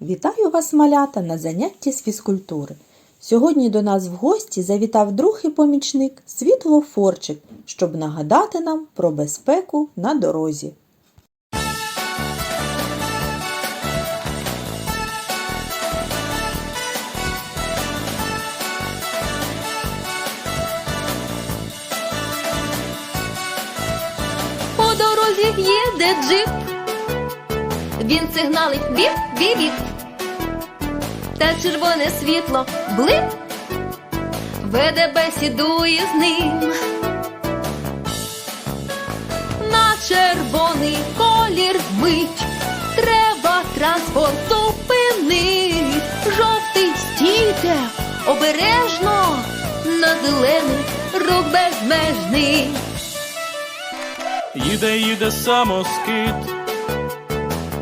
Вітаю вас, малята, на занятті з фізкультури. Сьогодні до нас в гості завітав друг і помічник Світлофорчик, щоб нагадати нам про безпеку на дорозі. По дорозі їде джип. Він сигналить віп, віп. Та червоне світло блип. Веде бесіду із ним. На червоний колір мить. Треба транспорт зупинить. Жовтий стійте, обережно. На зелений рух безмежний. Їде, їде самоскид,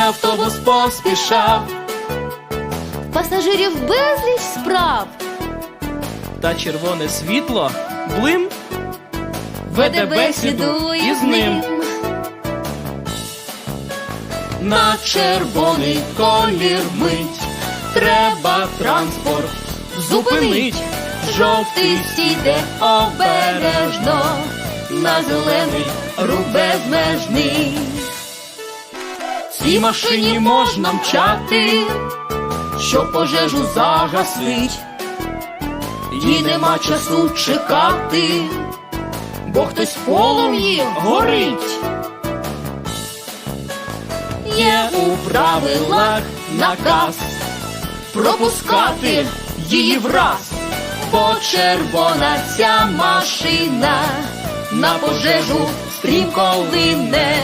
автобус поспішав. Пасажирів безліч справ. Та червоне світло блим веде бесіду із ним. на червоний колір мить треба транспорт зупинить. Жовтий стійте обережно на зелений рух безмежний цій машині можна мчати щоб пожежу загасить і нема часу чекати, бо хтось в полум'ї горить. Є у правилах наказ пропускати її враз, бо червона ця машина на пожежу стрімко лине.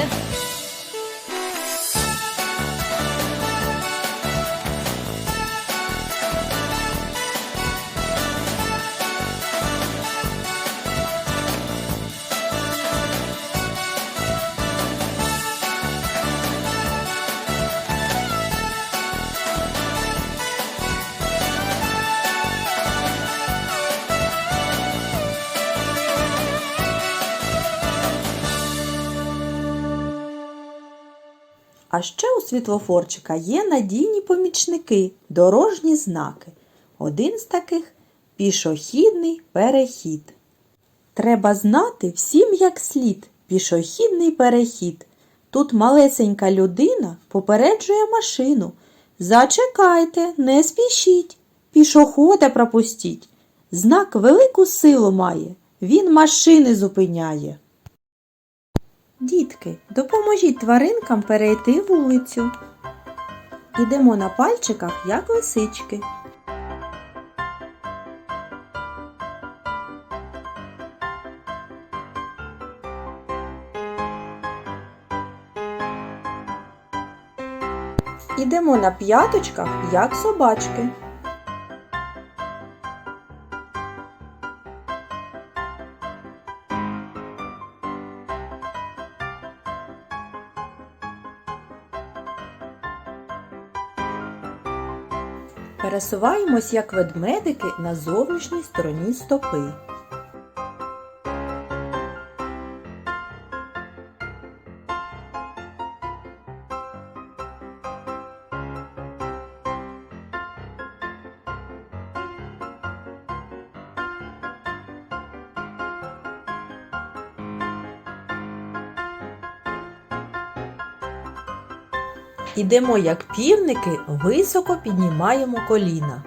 А ще у світлофорчика є надійні помічники, дорожні знаки. Один з таких пішохідний перехід. Треба знати всім як слід пішохідний перехід. Тут малесенька людина попереджує машину. Зачекайте, не спішіть, пішохода пропустіть. Знак велику силу має, він машини зупиняє. Дітки, допоможіть тваринкам перейти вулицю. Ідемо на пальчиках, як лисички. Ідемо на п'яточках, як собачки. Пересуваємось як ведмедики на зовнішній стороні стопи. Ідемо як півники, високо піднімаємо коліна.